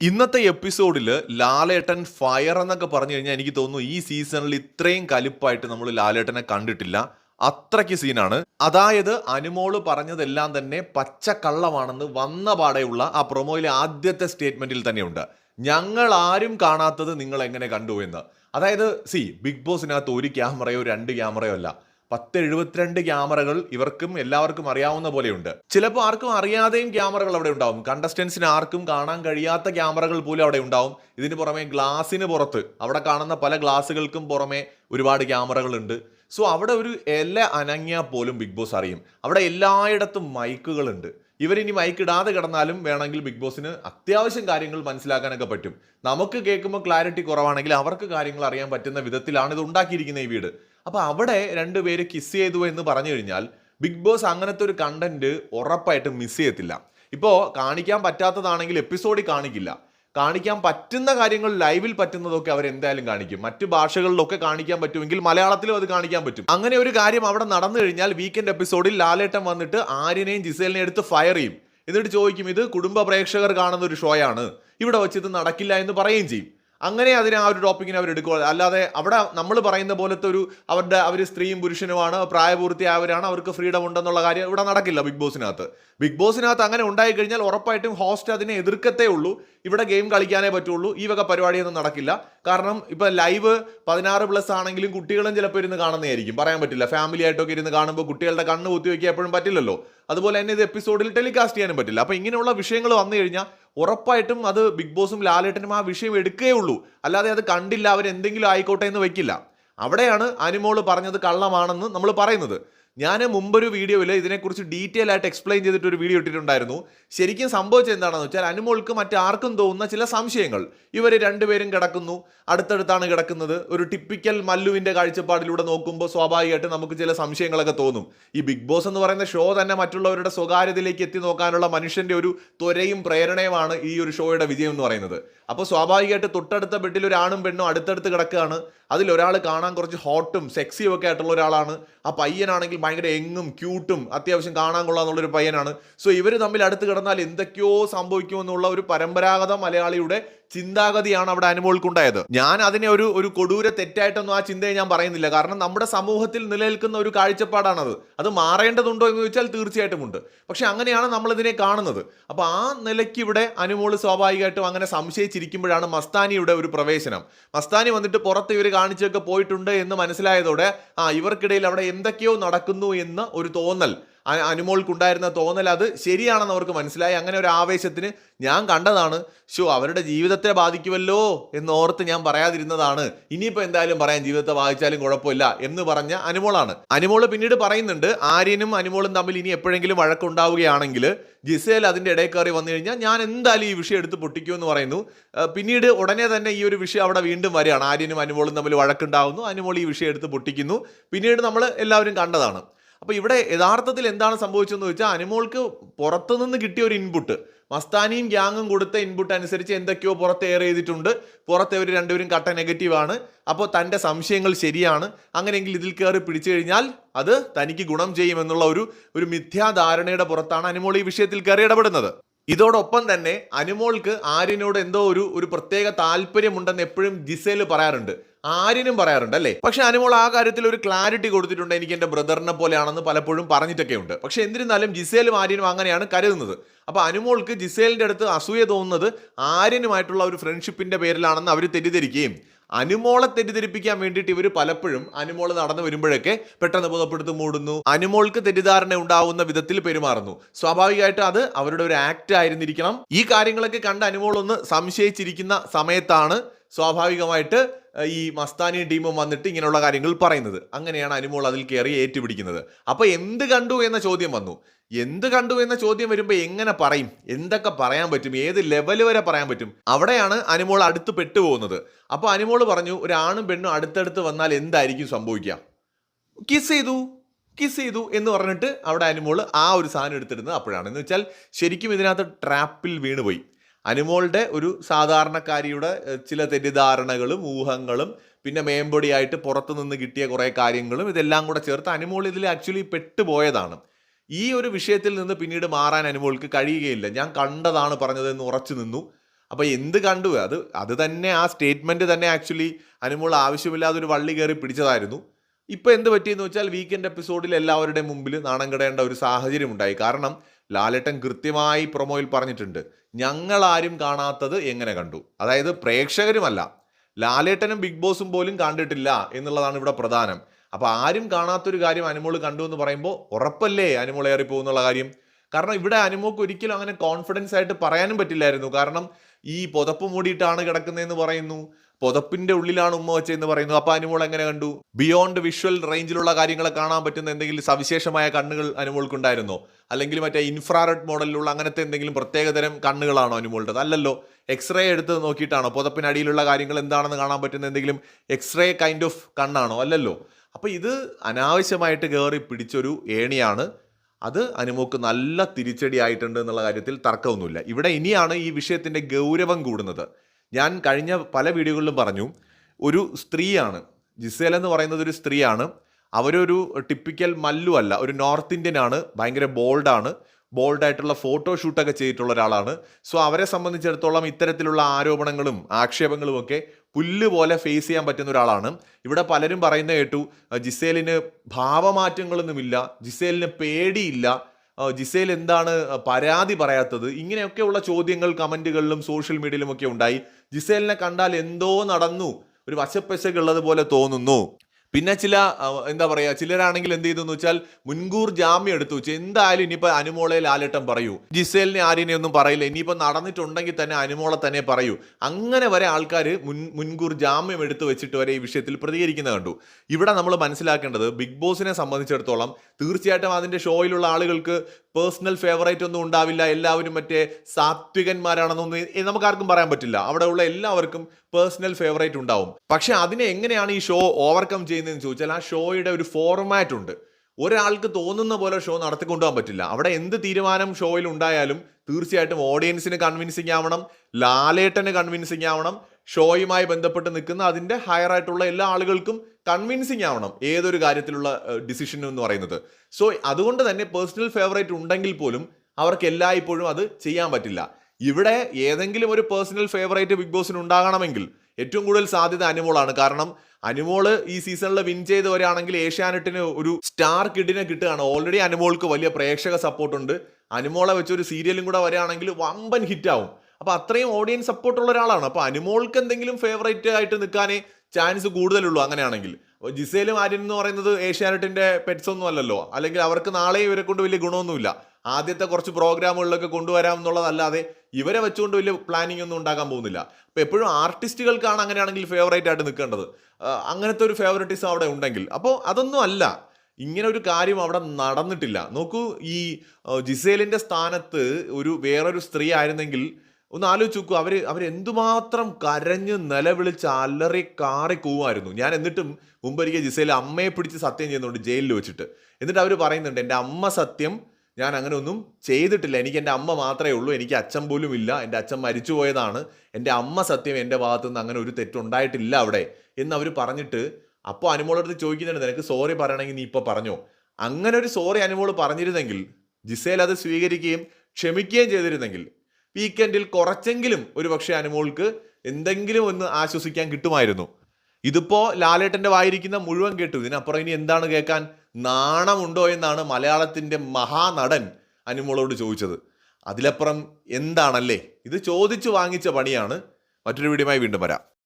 ഇന്നത്തെ എപ്പിസോഡിൽ ലാലേട്ടൻ ഫയർ എന്നൊക്കെ പറഞ്ഞു കഴിഞ്ഞാൽ എനിക്ക് തോന്നുന്നു ഈ സീസണിൽ ഇത്രയും കലിപ്പായിട്ട് നമ്മൾ ലാലേട്ടനെ കണ്ടിട്ടില്ല. അത്രയ്ക്ക് സീനാണ് അതായത് അനുമോൾ പറഞ്ഞതെല്ലാം തന്നെ പച്ചക്കള്ളമാണെന്ന് വന്ന പാടെയുള്ള ആ പ്രൊമോയിലെ ആദ്യത്തെ സ്റ്റേറ്റ്മെന്റിൽ തന്നെയുണ്ട്. ഞങ്ങൾ ആരും കാണാത്തത് നിങ്ങൾ എങ്ങനെ കണ്ടു എന്ന്. അതായത് സി ബിഗ് ബോസിനകത്ത് ഒരു ക്യാമറയോ രണ്ട് ക്യാമറയോ അല്ല. പത്ത് എഴുപത്തിരണ്ട് ക്യാമറകൾ ഇവർക്കും എല്ലാവർക്കും അറിയാവുന്ന പോലെയുണ്ട്. ചിലപ്പോൾ ആർക്കും അറിയാതെയും ക്യാമറകൾ അവിടെ ഉണ്ടാവും. കണ്ടസ്റ്റൻസിന് ആർക്കും കാണാൻ കഴിയാത്ത ക്യാമറകൾ പോലും അവിടെ ഉണ്ടാവും. ഇതിന് പുറമെ ഗ്ലാസിന് പുറത്ത് അവിടെ കാണുന്ന പല ഗ്ലാസുകൾക്കും പുറമെ ഒരുപാട് ക്യാമറകളുണ്ട് സോ അവിടെ ഒരു ഇല അനങ്ങിയാൽ പോലും ബിഗ് ബോസ് അറിയും. അവിടെ എല്ലായിടത്തും മൈക്കുകളുണ്ട് ഇവരിനി മൈക്ക് ഇടാതെ കിടന്നാലും വേണമെങ്കിൽ ബിഗ് ബോസിന് അത്യാവശ്യം കാര്യങ്ങൾ മനസ്സിലാക്കാനൊക്കെ പറ്റും. നമുക്ക് കേൾക്കുമ്പോൾ ക്ലാരിറ്റി കുറവാണെങ്കിൽ അവർക്ക് കാര്യങ്ങൾ അറിയാൻ പറ്റുന്ന വിധത്തിലാണ് ഇത് ഉണ്ടാക്കിയിരിക്കുന്നത് ഈ വീട്. അപ്പൊ അവിടെ രണ്ടുപേര് കിസ് ചെയ്തു എന്ന് പറഞ്ഞു കഴിഞ്ഞാൽ ബിഗ് ബോസ് അങ്ങനത്തെ ഒരു കണ്ടന്റ് ഉറപ്പായിട്ടും മിസ് ചെയ്യത്തില്ല. ഇപ്പോൾ കാണിക്കാൻ പറ്റാത്തതാണെങ്കിൽ എപ്പിസോഡിൽ കാണിക്കില്ല. കാണിക്കാൻ പറ്റുന്ന കാര്യങ്ങൾ ലൈവിൽ പറ്റുന്നതൊക്കെ അവർ എന്തായാലും കാണിക്കും. മറ്റ് ഭാഷകളിലൊക്കെ കാണിക്കാൻ പറ്റുമെങ്കിൽ മലയാളത്തിലും അത് കാണിക്കാൻ പറ്റും. അങ്ങനെ ഒരു കാര്യം അവിടെ നടന്നു കഴിഞ്ഞാൽ വീക്കെൻഡ് എപ്പിസോഡിൽ ലാലേട്ടൻ വന്നിട്ട് ആര്യനെയും ജിസേലിനെയും എടുത്ത് ഫയർ ചെയ്യും. എന്നിട്ട് ചോദിക്കും ഇത് കുടുംബ പ്രേക്ഷകർ കാണുന്ന ഒരു ഷോയാണ് ഇവിടെ വെച്ച് ഇത് നടക്കില്ല എന്ന് പറയുകയും ചെയ്യും. അങ്ങനെ അതിനെ ആ ഒരു ടോപ്പിക്കിനെ അവർ എടുക്കുക അല്ലാതെ അവിടെ നമ്മൾ പറയുന്ന പോലത്തെ ഒരു അവരുടെ അവർ സ്ത്രീയും പുരുഷനുമാണ് പ്രായപൂർത്തിയായവരാണ് അവർക്ക് ഫ്രീഡം ഉണ്ടെന്നുള്ള കാര്യം ഇവിടെ നടക്കില്ല ബിഗ് ബോസിനകത്ത് ബിഗ് ബോസിനകത്ത് അങ്ങനെ ഉണ്ടായി കഴിഞ്ഞാൽ ഉറപ്പായിട്ടും ഹോസ്റ്റ് അതിനെ എതിർക്കത്തേ ഉള്ളൂ. ഇവിടെ ഗെയിം കളിക്കാനേ പറ്റുള്ളൂ. ഈ വക പരിപാടിയൊന്നും നടക്കില്ല. കാരണം ഇപ്പൊ ലൈവ് പതിനാറ് പ്ലസ് ആണെങ്കിലും കുട്ടികളും ചിലപ്പോൾ ഇരുന്ന് കാണുന്നതായിരിക്കും. പറയാൻ പറ്റില്ല. ഫാമിലി ആയിട്ടൊക്കെ ഇരുന്ന് കാണുമ്പോൾ കുട്ടികളുടെ കണ്ണ് കുത്തി വയ്ക്കാൻ എപ്പോഴും പറ്റില്ലല്ലോ. അതുപോലെ തന്നെ ഇത് എപ്പിസോഡിൽ ടെലികാസ്റ്റ് ചെയ്യാനും പറ്റില്ല. അപ്പൊ ഇങ്ങനെയുള്ള വിഷയങ്ങൾ വന്നു കഴിഞ്ഞാൽ ഉറപ്പായിട്ടും അത് ബിഗ് ബോസും ലാലേട്ടനും ആ വിഷയം എടുക്കേ ഉള്ളൂ. അല്ലാതെ അത് കണ്ടില്ല അവർ എന്തെങ്കിലും ആയിക്കോട്ടെ എന്ന് വയ്ക്കില്ല. അവിടെയാണ് അനുമോൾ പറഞ്ഞത് കള്ളമാണെന്ന് നമ്മൾ പറയുന്നത്. ഞാൻ മുമ്പൊരു വീഡിയോയിൽ ഇതിനെക്കുറിച്ച് ഡീറ്റെയിൽ ആയിട്ട് എക്സ്പ്ലെയിൻ ചെയ്തിട്ട് ഒരു വീഡിയോ ഇട്ടിട്ടുണ്ടായിരുന്നു. ശരിക്കും സംഭവിച്ചത് എന്താണെന്ന് വെച്ചാൽ അനുമോൾക്ക് മറ്റാർക്കും തോന്നുന്ന ചില സംശയങ്ങൾ. ഇവർ രണ്ടുപേരും കിടക്കുന്നു. അടുത്തടുത്താണ് കിടക്കുന്നത്. ഒരു ടിപ്പിക്കൽ മല്ലുവിന്റെ കാഴ്ചപ്പാടിലൂടെ നോക്കുമ്പോൾ സ്വാഭാവികമായിട്ട് നമുക്ക് ചില സംശയങ്ങളൊക്കെ തോന്നും. ഈ ബിഗ് ബോസ് എന്ന് പറയുന്ന ഷോ തന്നെ മറ്റുള്ളവരുടെ സ്വകാര്യതയിലേക്ക് എത്തി നോക്കാനുള്ള മനുഷ്യന്റെ ഒരു ത്വരയും പ്രേരണയുമാണ് ഈ ഒരു ഷോയുടെ വിജയം എന്ന് പറയുന്നത്. അപ്പോൾ സ്വാഭാവികമായിട്ട് തൊട്ടടുത്ത ബെഡിൽ ഒരു ആണും പെണ്ണും അടുത്തടുത്ത് കിടക്കുകയാണ്. അതിൽ ഒരാൾ കാണാൻ കുറച്ച് ഹോട്ടും സെക്സിയും ഒക്കെ ആയിട്ടുള്ള ഒരാളാണ്. ആ പയ്യനാണെങ്കിൽ ഭയങ്കര എങ്ങും ക്യൂട്ടും അത്യാവശ്യം കാണാൻ കൊള്ളാന്നുള്ളൊരു പയ്യനാണ്. സോ ഇവർ തമ്മിൽ അടുത്ത് കിടന്നാൽ എന്തൊക്കെയോ സംഭവിക്കുമെന്നുള്ള ഒരു പരമ്പരാഗത മലയാളിയുടെ ചിന്താഗതിയാണ് അവിടെ അനുമോൾക്കുണ്ടായത് ഞാൻ അതിനെ ഒരു ഒരു കൊടൂര തെറ്റായിട്ടൊന്നും ആ ചിന്തയെ ഞാൻ പറയുന്നില്ല. കാരണം നമ്മുടെ സമൂഹത്തിൽ നിലനിൽക്കുന്ന ഒരു കാഴ്ചപ്പാടാണത്. അത് മാറേണ്ടതുണ്ടോ എന്ന് ചോദിച്ചാൽ തീർച്ചയായിട്ടും ഉണ്ട്. പക്ഷെ അങ്ങനെയാണ് നമ്മളിതിനെ കാണുന്നത്. അപ്പൊ ആ നിലയ്ക്ക് ഇവിടെ അനുമോൾ സ്വാഭാവികമായിട്ടും അങ്ങനെ സംശയിച്ചിരിക്കുമ്പോഴാണ് മസ്താനിയുടെ ഒരു പ്രവേശനം. മസ്താനി വന്നിട്ട് പുറത്ത് ഇവർ കാണിച്ചൊക്കെ പോയിട്ടുണ്ട് എന്ന് മനസ്സിലായതോടെ ആ ഇവർക്കിടയിൽ അവിടെ എന്തൊക്കെയോ നടക്കുന്നു എന്ന് ഒരു തോന്നൽ. അനുമോൾക്കുണ്ടായിരുന്ന തോന്നൽ അത് ശരിയാണെന്ന് അവർക്ക് മനസ്സിലായി. അങ്ങനെ ഒരു ആവേശത്തിന് ഞാൻ കണ്ടതാണ്. ഷോ അവരുടെ ജീവിതത്തെ ബാധിക്കുമല്ലോ എന്ന് ഓർത്ത് ഞാൻ പറയാതിരുന്നതാണ്. ഇനിയിപ്പോൾ എന്തായാലും പറയാം ജീവിതത്തെ ബാധിച്ചാലും കുഴപ്പമില്ല എന്ന് പറഞ്ഞ അനുമോളാണ്. അനുമോൾ പിന്നീട് പറയുന്നുണ്ട് ആര്യനും അനുമോളും തമ്മിൽ ഇനി എപ്പോഴെങ്കിലും വഴക്കുണ്ടാവുകയാണെങ്കിൽ ജിസേൽ അതിന്റെ ഇടയിൽ കയറി വന്നു കഴിഞ്ഞാൽ ഞാൻ എന്തായാലും ഈ വിഷയം എടുത്ത് പൊട്ടിക്കൂ എന്ന് പറയുന്നു. പിന്നീട് ഉടനെ തന്നെ ഈ ഒരു വിഷയം അവിടെ വീണ്ടും വരികയാണ്. ആര്യനും അനുമോളും തമ്മിൽ വഴക്കുണ്ടാവുന്നു അനുമോൾ ഈ വിഷയം എടുത്ത് പൊട്ടിക്കുന്നു. പിന്നീട് നമ്മൾ എല്ലാവരും കണ്ടതാണ്. അപ്പൊ ഇവിടെ യഥാർത്ഥത്തിൽ എന്താണ് സംഭവിച്ചതെന്ന് വെച്ചാൽ അനിമോൾക്ക് പുറത്തുനിന്ന് കിട്ടിയ ഒരു ഇൻപുട്ട് മസ്താനിയും ഗ്യാങ്ങും കൊടുത്ത ഇൻപുട്ട് അനുസരിച്ച് എന്തൊക്കെയോ പുറത്ത് എയർ ചെയ്തിട്ടുണ്ട്. പുറത്ത് ഇവർ രണ്ടുപേരും കട്ട നെഗറ്റീവാണ് അപ്പോൾ തന്റെ സംശയങ്ങൾ ശരിയാണ്. അങ്ങനെയെങ്കിൽ ഇതിൽ കയറി പിടിച്ചു കഴിഞ്ഞാൽ അത് തനിക്ക് ഗുണം ചെയ്യുമെന്നുള്ള ഒരു ഒരു മിഥ്യാധാരണയുടെ പുറത്താണ് അനിമോൾ ഈ വിഷയത്തിൽ കയറി ഇടപെടുന്നത്. ഇതോടൊപ്പം തന്നെ അനുമോൾക്ക് ആര്യനോട് എന്തോ ഒരു ഒരു പ്രത്യേക താല്പര്യമുണ്ടെന്ന് എപ്പോഴും ജിസേൽ പറയാറുണ്ട്. ആര്യനും പറയാറുണ്ട് അല്ലേ? പക്ഷെ അനുമോൾ ആ കാര്യത്തിൽ ഒരു ക്ലാരിറ്റി കൊടുത്തിട്ടുണ്ട്. എനിക്ക് എന്റെ ബ്രദറിനെ പോലെയാണെന്ന് പലപ്പോഴും പറഞ്ഞിട്ടൊക്കെ ഉണ്ട് പക്ഷെ എന്നിരുന്നാലും ജിസേലും ആര്യനും അങ്ങനെയാണ് കരുതുന്നത്. അപ്പൊ അനുമോൾക്ക് ജിസേലിന്റെ അടുത്ത് അസൂയ തോന്നുന്നത് ആര്യനുമായിട്ടുള്ള ഒരു ഫ്രണ്ട്ഷിപ്പിന്റെ പേരിലാണെന്ന് അവർ തെറ്റിദ്ധരിക്കുകയും അനുമോളെ തെറ്റിദ്ധരിപ്പിക്കാൻ വേണ്ടിയിട്ട് ഇവർ പലപ്പോഴും അനുമോൾ നടന്നു വരുമ്പോഴൊക്കെ പെട്ടെന്ന് ബോധപ്പെടുത്തു മൂടുന്നു. അനുമോൾക്ക് തെറ്റിദ്ധാരണ ഉണ്ടാവുന്ന വിധത്തിൽ പെരുമാറുന്നു. സ്വാഭാവികമായിട്ട് അത് അവരുടെ ഒരു ആക്ട് ആയിരുന്നിരിക്കണം. ഈ കാര്യങ്ങളൊക്കെ കണ്ട് അനുമോൾ ഒന്ന് സംശയിച്ചിരിക്കുന്ന സമയത്താണ് സ്വാഭാവികമായിട്ട് ഈ മസ്താനി ടീമും വന്നിട്ട് ഇങ്ങനെയുള്ള കാര്യങ്ങൾ പറയുന്നത്. അങ്ങനെയാണ് അനുമോൾ അതിൽ കയറി ഏറ്റുപിടിക്കുന്നത്. അപ്പോൾ എന്ത് കണ്ടു എന്ന ചോദ്യം വന്നു. എന്ത് കണ്ടു എന്ന ചോദ്യം വരുമ്പോൾ എങ്ങനെ പറയും? എന്തൊക്കെ പറയാൻ പറ്റും? ഏത് ലെവൽ വരെ പറയാൻ പറ്റും? അവിടെയാണ് അനുമോൾ അടുത്ത് പെട്ടുപോകുന്നത്. അപ്പോൾ അനുമോൾ പറഞ്ഞു ഒരു പെണ്ണും അടുത്തടുത്ത് വന്നാൽ എന്തായിരിക്കും സംഭവിക്കുക? കിസ് ചെയ്തു. കിസ് ചെയ്തു. എന്ന് പറഞ്ഞിട്ട് അവിടെ അനുമോൾ ആ ഒരു സാധനം എടുത്തിരുന്നത് അപ്പോഴാണ്. എന്ന് വെച്ചാൽ ശരിക്കും ഇതിനകത്ത് ട്രാപ്പിൽ വീണുപോയി. അനുമോളുടെ ഒരു സാധാരണക്കാരിയുടെ ചില തെറ്റിദ്ധാരണകളും ഊഹങ്ങളും പിന്നെ മേമ്പൊടിയായിട്ട് പുറത്തു നിന്ന് കിട്ടിയ കുറേ കാര്യങ്ങളും ഇതെല്ലാം കൂടെ ചേർത്ത് അനുമോൾ ഇതിൽ ആക്ച്വലി പെട്ടുപോയതാണ്. ഈ ഒരു വിഷയത്തിൽ നിന്ന് പിന്നീട് മാറാൻ അനുമോൾക്ക് കഴിയുകയില്ല. ഞാൻ കണ്ടതാണ് പറഞ്ഞതെന്ന് ഉറച്ചു നിന്നു. അപ്പോൾ എന്ത് കണ്ടു? അത് അത് തന്നെ ആ സ്റ്റേറ്റ്മെന്റ് തന്നെ ആക്ച്വലി അനുമോൾ ആവശ്യമില്ലാതെ ഒരു വള്ളി കയറി പിടിച്ചതായിരുന്നു. ഇപ്പോൾ എന്ത് പറ്റിയെന്ന് വെച്ചാൽ വീക്കെൻഡ് എപ്പിസോഡിൽ എല്ലാവരുടെയും മുമ്പിൽ നാണം കെടേണ്ട ഒരു സാഹചര്യം ഉണ്ടായി കാരണം ലാലേട്ടൻ കൃത്യമായി പ്രൊമോയിൽ പറഞ്ഞിട്ടുണ്ട്. ഞങ്ങൾ ആരും കാണാത്തത് എങ്ങനെ കണ്ടു? അതായത് പ്രേക്ഷകരുമല്ല. ലാലേട്ടനും ബിഗ് ബോസും പോലും കണ്ടിട്ടില്ല എന്നുള്ളതാണ് ഇവിടെ പ്രധാനം. അപ്പോൾ ആരും കാണാത്തൊരു കാര്യം അനുമോൾ കണ്ടു എന്ന് പറയുമ്പോൾ ഉറപ്പല്ലേ അനുമോൾ ഏറിപ്പോ എന്നുള്ള കാര്യം? കാരണം ഇവിടെ അനുമോക്ക് ഒരിക്കലും അങ്ങനെ കോൺഫിഡൻസ് ആയിട്ട് പറയാനും പറ്റില്ലായിരുന്നു. കാരണം ഈ പുതപ്പ് മൂടിയിട്ടാണ് കിടക്കുന്നതെന്ന് പറയുന്നു. പുതപ്പിന്റെ ഉള്ളിലാണ് ഉമ്മ വെച്ചതെന്ന് പറയുന്നത്. അപ്പൊ അനുമോൾ എങ്ങനെ കണ്ടു? ബിയോണ്ട് വിഷ്വൽ റേഞ്ചിലുള്ള കാര്യങ്ങളെ കാണാൻ പറ്റുന്ന എന്തെങ്കിലും സവിശേഷമായ കണ്ണുകൾ അനുമോൾക്കുണ്ടായിരുന്നോ? അല്ലെങ്കിൽ മറ്റേ ഇൻഫ്രാറെഡ് മോഡലിലുള്ള അങ്ങനത്തെ എന്തെങ്കിലും പ്രത്യേകതരം കണ്ണുകളാണോ അനുമോളുടെ അല്ലല്ലോ എക്സ്റേ എടുത്ത് നോക്കിയിട്ടാണോ? പുതപ്പിനടിയിലുള്ള കാര്യങ്ങൾ എന്താണെന്ന് കാണാൻ പറ്റുന്ന എന്തെങ്കിലും എക്സ്റേ കൈൻഡ് ഓഫ് കണ്ണാണോ? അല്ലല്ലോ. അപ്പൊ ഇത് അനാവശ്യമായിട്ട് കയറി പിടിച്ചൊരു ഏണിയാണ്. അത് അനുമോക്ക് നല്ല തിരിച്ചടി ആയിട്ടുണ്ട് എന്നുള്ള കാര്യത്തിൽ തർക്കമൊന്നുമില്ല. ഇവിടെ ഇനിയാണ് ഈ വിഷയത്തിന്റെ ഗൗരവം കൂടുന്നത്. ഞാൻ കഴിഞ്ഞ പല വീഡിയോകളിലും പറഞ്ഞു ഒരു സ്ത്രീയാണ് ജിസേൽ എന്ന് പറയുന്നത് ഒരു സ്ത്രീയാണ്. അവരൊരു ടിപ്പിക്കൽ മല്ലു അല്ല ഒരു നോർത്ത് ഇന്ത്യൻ ആണ് ഭയങ്കര ബോൾഡാണ് ബോൾഡായിട്ടുള്ള ഫോട്ടോ ഷൂട്ടൊക്കെ ചെയ്തിട്ടുള്ള ഒരാളാണ്. സോ അവരെ സംബന്ധിച്ചിടത്തോളം ഇത്തരത്തിലുള്ള ആരോപണങ്ങളും ആക്ഷേപങ്ങളും ഒക്കെ പുല്ല് പോലെ ഫേസ് ചെയ്യാൻ പറ്റുന്ന ഒരാളാണ്. ഇവിടെ പലരും പറയുന്ന കേട്ടു ജിസേലിന് ഭാവമാറ്റങ്ങളൊന്നുമില്ല ജിസേലിന് പേടിയില്ല ജിസേൽ എന്താണ് പരാതി പറയാത്തത്? ഇങ്ങനെയൊക്കെയുള്ള ചോദ്യങ്ങൾ കമന്റുകളിലും സോഷ്യൽ മീഡിയയിലും ഒക്കെ ഉണ്ടായി. ജിസേലിനെ കണ്ടാൽ എന്തോ നടന്നു. ഒരു വശപ്പശകുള്ളത് പോലെ തോന്നുന്നു. പിന്നെ ചില എന്താ പറയുക ചിലരാണെങ്കിൽ എന്ത് ചെയ്തു എന്ന് വെച്ചാൽ മുൻകൂർ ജാമ്യം എടുത്തു വെച്ചു. എന്തായാലും ഇനിയിപ്പോൾ അനുമോളെ ലാലട്ടം പറയൂ. ജിസേലിനെ ആര്യനെ ഒന്നും പറയില്ല. ഇനിയിപ്പോൾ നടന്നിട്ടുണ്ടെങ്കിൽ തന്നെ അനുമോളെ തന്നെ പറയൂ. അങ്ങനെ വരെ ആൾക്കാർ മുൻ മുൻകൂർ ജാമ്യം എടുത്തു വെച്ചിട്ട് വരെ ഈ വിഷയത്തിൽ പ്രതികരിക്കുന്നത് കണ്ടു. ഇവിടെ നമ്മൾ മനസ്സിലാക്കേണ്ടത് ബിഗ് ബോസിനെ സംബന്ധിച്ചിടത്തോളം തീർച്ചയായിട്ടും അതിന്റെ ഷോയിലുള്ള ആളുകൾക്ക് പേഴ്സണൽ ഫേവറേറ്റ് ഒന്നും ഉണ്ടാവില്ല. എല്ലാവരും മറ്റേ സാത്വികന്മാരാണെന്നൊന്നും നമുക്ക് ആർക്കും പറയാൻ പറ്റില്ല. അവിടെയുള്ള എല്ലാവർക്കും പേഴ്സണൽ ഫേവറേറ്റ് ഉണ്ടാവും. പക്ഷെ അതിനെ എങ്ങനെയാണ് ഈ ഷോ ഓവർകം ചെയ്യുന്നതെന്ന് ചോദിച്ചാൽ ആ ഷോയുടെ ഒരു ഫോർമാറ്റ് ഉണ്ട്. ഒരാൾക്ക് തോന്നുന്ന പോലെ ഷോ നടത്തിക്കൊണ്ടുപോകാൻ പറ്റില്ല. അവിടെ എന്ത് തീരുമാനം ഷോയിൽ ഉണ്ടായാലും തീർച്ചയായിട്ടും ഓഡിയൻസിന് കൺവിൻസിങ് ആവണം ലാലേട്ടന് കൺവിൻസിങ് ആവണം ഷോയുമായി ബന്ധപ്പെട്ട് നിൽക്കുന്ന അതിന്റെ ഹയർ ആയിട്ടുള്ള എല്ലാ ആളുകൾക്കും കൺവിൻസിങ് ആവണം. ഏതൊരു കാര്യത്തിലുള്ള ഡിസിഷൻ എന്ന് പറയുന്നത്. സോ അതുകൊണ്ട് തന്നെ പേഴ്സണൽ ഫേവറേറ്റ് ഉണ്ടെങ്കിൽ പോലും അവർക്ക് എല്ലായ്പ്പോഴും അത് ചെയ്യാൻ പറ്റില്ല. ഇവിടെ ഏതെങ്കിലും ഒരു പേഴ്സണൽ ഫേവറേറ്റ് ബിഗ് ബോസിന് ഉണ്ടാകണമെങ്കിൽ ഏറ്റവും കൂടുതൽ സാധ്യത അനുമോളാണ്. കാരണം അനുമോൾ ഈ സീസണിൽ വിൻ ചെയ്ത് വരികയാണെങ്കിൽ ഏഷ്യാനെറ്റിന് ഒരു സ്റ്റാർ കിഡിനെ കിട്ടുകയാണ്. ഓൾറെഡി അനുമോൾക്ക് വലിയ പ്രേക്ഷക സപ്പോർട്ട് ഉണ്ട്. അനുമോളെ ഒരു സീരിയലും കൂടെ വരികയാണെങ്കിൽ വമ്പൻ ഹിറ്റ് ആവും. അപ്പൊ അത്രയും ഓഡിയൻസ് സപ്പോർട്ടുള്ള ഒരാളാണ്. അപ്പൊ അനുമോൾക്ക് എന്തെങ്കിലും ഫേവറേറ്റ് ആയിട്ട് നിൽക്കാനേ ചാൻസ് കൂടുതലുള്ളൂ അങ്ങനെയാണെങ്കിൽ. ജിസേലും ആര്യൻ എന്ന് പറയുന്നത് ഏഷ്യാനെറ്റിന്റെ പെറ്റ്സ് ഒന്നും അല്ലല്ലോ. അല്ലെങ്കിൽ അവർക്ക് നാളെ ഇവരെ കൊണ്ട് വലിയ ഗുണമൊന്നുമില്ല. ആദ്യത്തെ കുറച്ച് പ്രോഗ്രാമുകളിലൊക്കെ കൊണ്ടുവരാം എന്നുള്ളതല്ലാതെ ഇവരെ വെച്ചുകൊണ്ട് വലിയ പ്ലാനിംഗ് ഒന്നും ഉണ്ടാക്കാൻ പോകുന്നില്ല. അപ്പോൾ എപ്പോഴും ആർട്ടിസ്റ്റുകൾക്കാണ് അങ്ങനെയാണെങ്കിൽ ഫേവറേറ്റ് ആയിട്ട് നിൽക്കേണ്ടത്. അങ്ങനത്തെ ഒരു ഫേവറേറ്റിസം അവിടെ ഉണ്ടെങ്കിൽ. അപ്പോൾ അതൊന്നും അല്ല. ഇങ്ങനെ ഒരു കാര്യം അവിടെ നടന്നിട്ടില്ല. നോക്കൂ ഈ ജിസേലിന്റെ സ്ഥാനത്ത് ഒരു വേറൊരു സ്ത്രീ ആയിരുന്നെങ്കിൽ ഒന്ന് ആലോചിച്ച് നോക്കൂ. അവർ അവരെന്തുമാത്രം കരഞ്ഞ് നിലവിളിച്ച് അലറി കാറി കൂവായിരുന്നു. ഞാൻ എന്നിട്ടും മുമ്പൊരിക്കൽ ജിസയിൽ അമ്മയെ പിടിച്ച് സത്യം ചെയ്യുന്നുണ്ട് ജയിലിൽ വെച്ചിട്ട്. എന്നിട്ട് അവർ പറയുന്നുണ്ട് എന്റെ അമ്മ സത്യം. ഞാൻ അങ്ങനെ ഒന്നും ചെയ്തിട്ടില്ല. എനിക്ക് എന്റെ അമ്മ മാത്രമേ ഉള്ളൂ. എനിക്ക് അച്ഛൻ പോലും ഇല്ല. എന്റെ അച്ഛൻ മരിച്ചു പോയതാണ്. എന്റെ അമ്മ സത്യം എന്റെ ഭാഗത്തു നിന്ന് അങ്ങനെ ഒരു തെറ്റുണ്ടായിട്ടില്ല അവിടെ. എന്ന് അവർ പറഞ്ഞിട്ട് അപ്പോൾ അനുമോളടുത്ത് ചോദിക്കുന്നുണ്ട് നിനക്ക് സോറി പറയണമെങ്കിൽ നീ ഇപ്പോൾ പറഞ്ഞോ? അങ്ങനെ ഒരു സോറി അനുമോൾ പറഞ്ഞിരുന്നെങ്കിൽ ജിസേൽ അത് സ്വീകരിക്കുകയും ക്ഷമിക്കുകയും ചെയ്തിരുന്നെങ്കിൽ വീക്കെൻഡിൽ കുറച്ചെങ്കിലും ഒരു പക്ഷേ അനുമോൾക്ക് എന്തെങ്കിലും ഒന്ന് ആശ്വസിക്കാൻ കിട്ടുമായിരുന്നു. ഇതിപ്പോ ലാലേട്ടന്റെ വായിരിക്കുന്ന മുഴുവൻ കേട്ടു. ഇതിനപ്പുറം ഇനി എന്താണ് കേൾക്കാൻ നാണമുണ്ടോ എന്നാണ് മലയാളത്തിന്റെ മഹാനടൻ അനുമോളോട് ചോദിച്ചത്. അതിലപ്പുറം എന്താണല്ലേ? ഇത് ചോദിച്ചു വാങ്ങിച്ച പണിയാണ്. മറ്റൊരു വീഡിയോയുമായി വീണ്ടും വരാം.